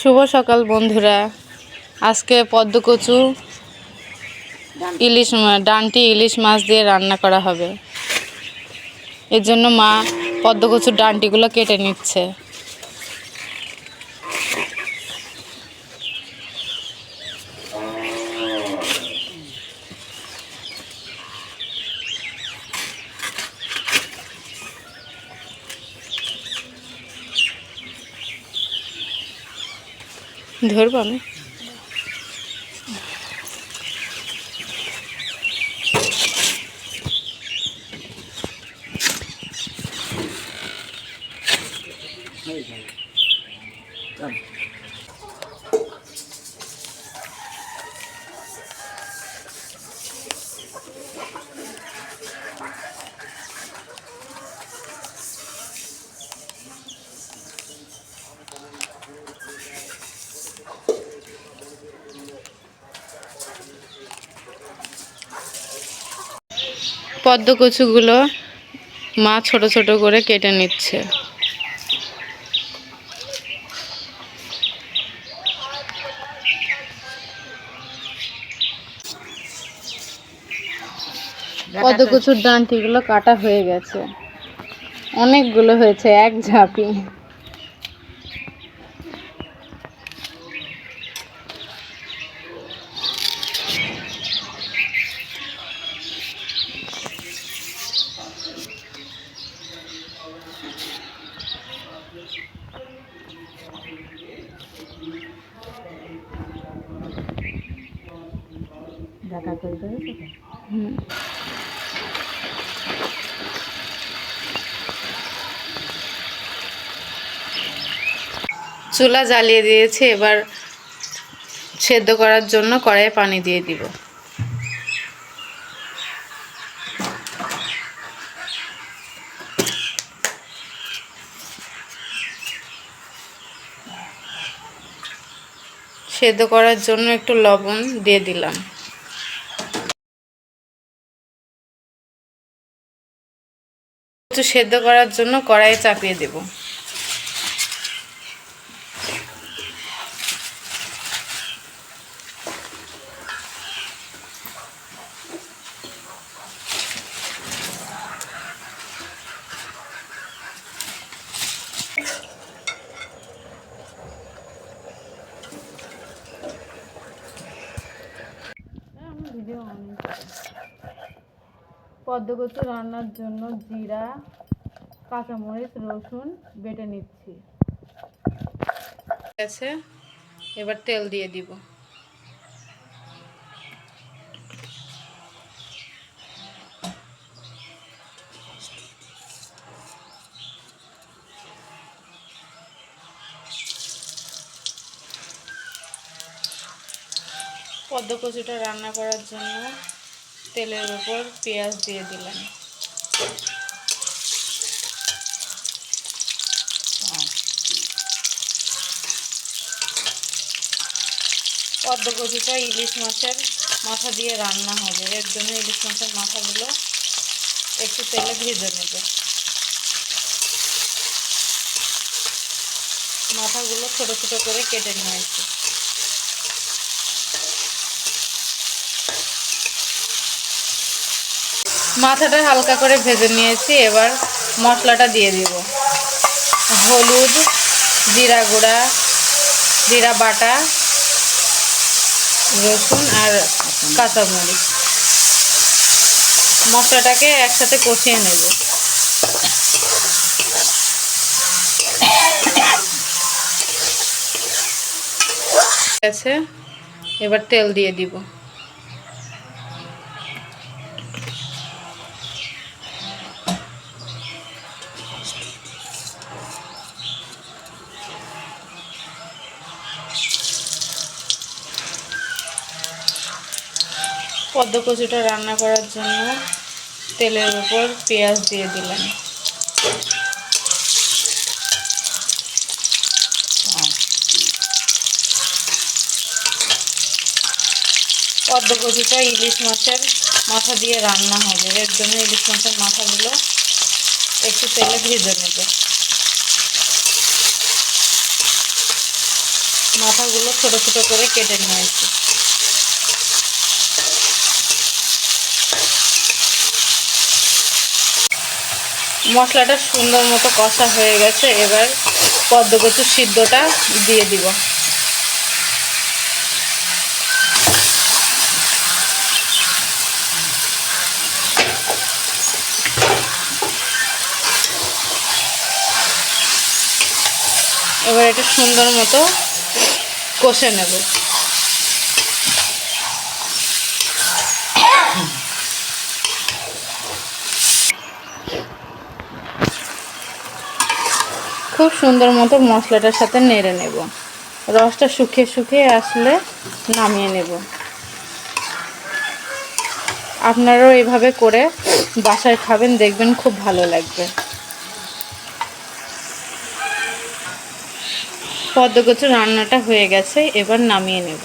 শুভ সকাল, বন্ধুরা। আজকে পদ্ম কচু ইলিশ ডানটি ইলিশ মাছ দিয়ে রান্না করা হবে। এর জন্য মা পদ্ম কচুর ডানটিগুলো কেটে নিচ্ছে। ধরবো আমি? পদ্ম কচুগুলো মা ছোট ছোট করে কেটে নিচ্ছে। পদ্ম কচুর ডান্টিগুলো কাটা হয়ে গেছে। অনেকগুলো হয়েছে, এক ঝাঁপি। দেখা করে। চুলা জ্বালিয়ে দিয়েছি, এবার সেদ্ধ করার জন্য কড়াইয়ে পানি দিয়ে দিব। সেদ্ধ করার জন্য একটু লবণ দিয়ে দিলাম। একটু সেদ্ধ করার জন্য কড়াইয়ে চাপিয়ে দেব। পদ্মকচু রান্নার জন্য জিরা, কাঁচামরিচ, রসুন বেটে নিচ্ছি। আছে, এবার তেল দিয়ে দিব। পদ্ম কচুটা রান্না করার জন্য তেলের উপর পেঁয়াজ দিয়ে দিলাম। পদ্ম কচুটা ইলিশ মাছের মাথা দিয়ে রান্না হবে। এর জন্য ইলিশ মাছের মাথাগুলো একটু তেলে ভেজে নেবে। মাথাগুলো ছোট ছোট করে কেটে নিয়েছি। মাথাটা হালকা করে ভেজে নিয়েছি, এবার মশলাটা দিয়ে দিব। হলুদ, জিরা গুঁড়া, জিরা বাটা, রসুন আর কাঁচামরিচ। মশলাটাকে একসাথে কষিয়ে নেব। আছে এবার তেল দিয়ে দিব। পদ্ম কচুটা রান্না করার জন্য তেলের উপর পেঁয়াজ দিয়ে দিলাম। পদ্ম কচুটা ইলিশ মাছের মাথা দিয়ে রান্না হবে। এর জন্য ইলিশ মাছের মাথাগুলো একটু তেলে ভেজে নেবে। মাথাগুলো ছোট ছোট করে কেটে নিয়েছি মশলাটা সুন্দর মতো কষা হয়ে গেছে। এবার পদ্মকচুর সিদ্ধটা দিয়ে দিব। এবার এটা সুন্দর মতো কষে নেব। খুব সুন্দর মতো মশলাটার সাথে নেড়ে নেব। রসটা শুকিয়ে শুকিয়ে আসলে নামিয়ে নেব। আপনারাও এভাবে করে বাসায় খাবেন, দেখবেন খুব ভালো লাগবে। পদ্মকচু রান্নাটা হয়ে গেছে, এবার নামিয়ে নেব।